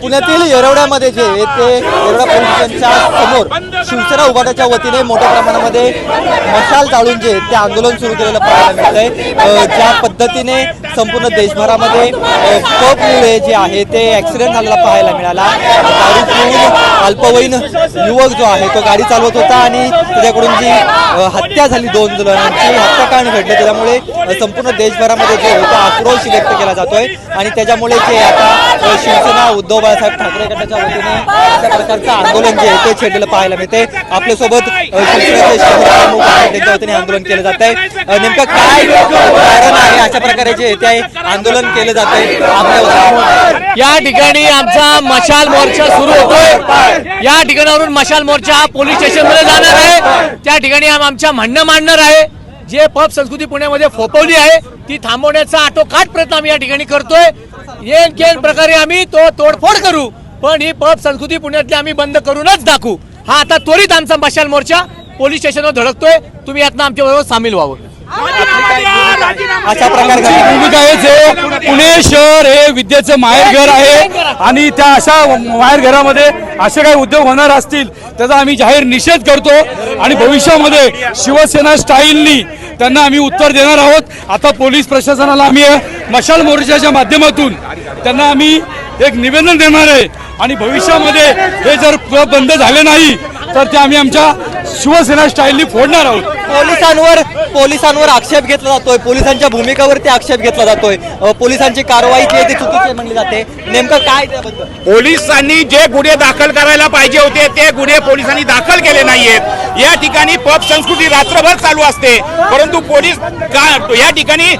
पुण्यातील येरवड्यामध्ये जे ते येरवडा पोलीस स्टेशनच्या समोर शिवसेना उभाटाच्या वतीने मोठ्या प्रमाणामध्ये मशाल जाळून जे ते आंदोलन सुरू केलेलं पाहायला मिळतंय. ज्या पद्धतीने संपूर्ण देशभरामध्ये कपमुळे जे आहे ते ॲक्सिडेंट झालेला पाहायला मिळाला. गाडी पिऊन अल्पवयीन युवक जो आहे तो गाडी चालवत होता आणि त्याच्याकडून जी हत्या झाली दोन जणांची हत्याकांड घडलं. त्याच्यामुळे संपूर्ण देशभरामध्ये जे होता आक्रोश व्यक्त केला जातोय. आणि त्याच्यामुळे जे आता शिवसेना उद्धव बाळासाहेब ठाकरे गटाच्या वतीने अशा प्रकारचं आंदोलन जे आहे ते छेडलेलं पाहायला मिळते. आपल्यासोबत त्यांच्या वतीने आंदोलन केलं जात आहे. नेमकं काय कारण आहे? अशा प्रकारे जे आहे ते आंदोलन केलं जात आहे. आपल्या या ठिकाणी आमचा मशाल मोर्चा सुरू होतोय. या ठिकाणावरून मशाल मोर्चा हा पोलीस स्टेशनमध्ये जाणार आहे. त्या ठिकाणी आमच्या म्हणणं मांडणार आहे. जे पब संस्कृती पुण्यामध्ये फोपवली आहे ती थांबवण्याचा आटोकाट प्रयत्न आम्ही या ठिकाणी करतोय. येन केन प्रकारे आम्ही तो तोडफोड करू पण ही पब संस्कृती पुण्यातली आम्ही बंद करूनच दाखवू. हा आता त्वरित आमचा मशाल मोर्चा पोलीस स्टेशनवर धडकतोय. तुम्ही यातनं आमच्या बरोबर सामील व्हावं. अशा प्रकारची भूमिका आहे जे पुणे शहर हे विद्येचं माहेरघर आहे. आणि त्या अशा माहेरघरामध्ये असे काही उद्योग होणार असतील त्याचा आम्ही जाहीर निषेध करतो. आणि भविष्यामध्ये शिवसेना स्टाईलनी त्यांना आम्ही उत्तर देणार आहोत. आता पोलीस प्रशासनाला आम्ही मशाल मोर्चाच्या माध्यमातून त्यांना आम्ही एक निवेदन देणार आहे. आणि भविष्यामध्ये हे जर क्लब बंद झाले नाही तर ते आम्ही आमच्या शिवसेना स्टाईलनी फोडणार आहोत. पोलिसांवर पोलिसांवर आक्षेप घेतला जातोय. पोलिसांच्या भूमिकावरती आक्षेप घेतला जातोय. अ, पोलिसांची कारवाई जी आहे ती चुकीची म्हणली जाते. नेमकं काय त्याबद्दल? पोलिसांनी जे गुन्हे दाखल करायला पाहिजे होते ते गुन्हे पोलिसांनी दाखल केले नाहीयेत. या ठिकाणी पब संस्कृती रात्रभर चालू असते. परंतु पोलीस का या ठिकाणी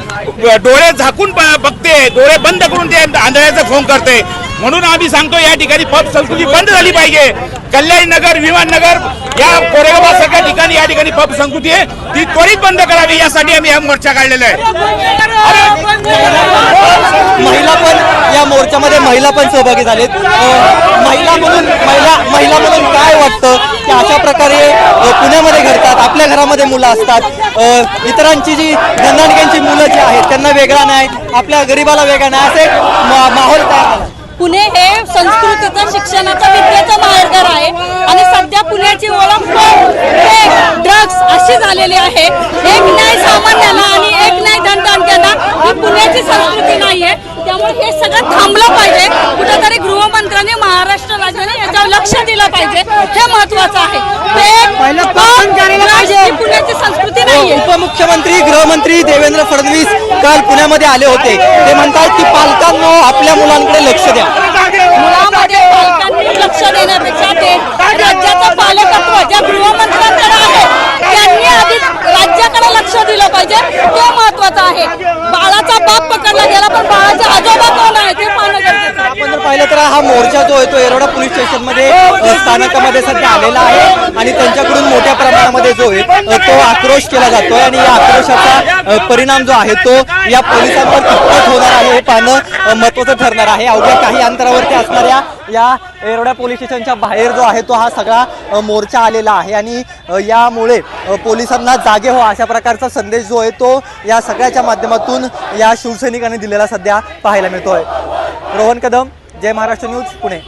डोळे झाकून बघते डोळे बंद करून ते आंधळ्याचा फोन करते. म्हणून आम्ही सांगतो या ठिकाणी पब संस्कृती बंद झाली पाहिजे. कल्याणनगर विमाननगर या कोरेगाव सारख्या ठिकाणी या ठिकाणी पब संस्कृती आहे. ती त्वरित बंद करावी यासाठी आम्ही हा मोर्चा काढलेला आहे. महिला पण या मोर्चामध्ये महिला पण सहभागी झालेत. महिला म्हणून महिला महिला म्हणून काय वाटतं की अशा प्रकारे पुण्यामध्ये घडतात आपल्या घरामध्ये मुलं असतात. इतरांची जी धनधानक्यांची मुलं जी आहेत त्यांना वेगळा नाही आपल्या गरीबाला वेगळा नाही असे एक मा- माहोल तयार झाला पुणे हे संस्कृतीचं शिक्षणाचं विद्येचं माहेरघर आहे. आणि सध्या पुण्याची ओळख ड्रग्स अशी झालेली आहे. एक न्याय सामान्याला आणि एक न्याय धनधानक्यांना ही पुण्याची संस्कृती नाहीये. त्यामुळे हे सगळं थांबलं पाहिजे. कुठेतरी गृहमंत्र्यांनी महाराष्ट्र राज्याने याच्यावर लक्ष दिलं पाहिजे. हे महत्वाचं आहे. पुण्याची संस्कृती हो. उपमुख्यमंत्री गृहमंत्री देवेंद्र फडणवीस काल पुण्यामध्ये आले होते. ते म्हणतात की पालकांनो आपल्या मुलांकडे लक्ष द्या. मुलांमध्ये पालकांनी लक्ष देण्यापेक्षा ते राज्याचं पालकत्व ज्या गृहमंत्र्यांकडे आहे त्यांनी आधी राज्याकडे लक्ष दिलं पाहिजे. ते महत्वाचं आहे. बाळाचा बाप पकडला गेला पण बाळाचे आजोबा कोण आहे ते पाहणं गरजेचं आहे. आपण जर पाहिलं तर हा मोर्चा जो आहे तो येरवडा पोलीस स्टेशनमध्ये स्थानकामध्ये सध्या आलेला आहे आणि त्यांच्याकडून मोठ्या प्रमाणामध्ये जो आहे तो आक्रोश केला जातोय आणि या आक्रोशाचा परिणाम जो आहे तो या पोलिसांवर कितपत होणार आहे हे पाहणं महत्वाचं ठरणार आहे. अवघ्या काही अंतरावरती असणाऱ्या या येरवडा पोलीस स्टेशनच्या बाहेर जो आहे तो हा सगळा मोर्चा आलेला आहे आणि यामुळे पोलिसांना जागे हो अशा प्रकारचा संदेश जो आहे तो या सगळ्याच्या माध्यमातून या शिवसैनिकांनी दिलेला सध्या पाहायला मिळतोय. रोहन कदम जय महाराष्ट्र न्यूज पुणे.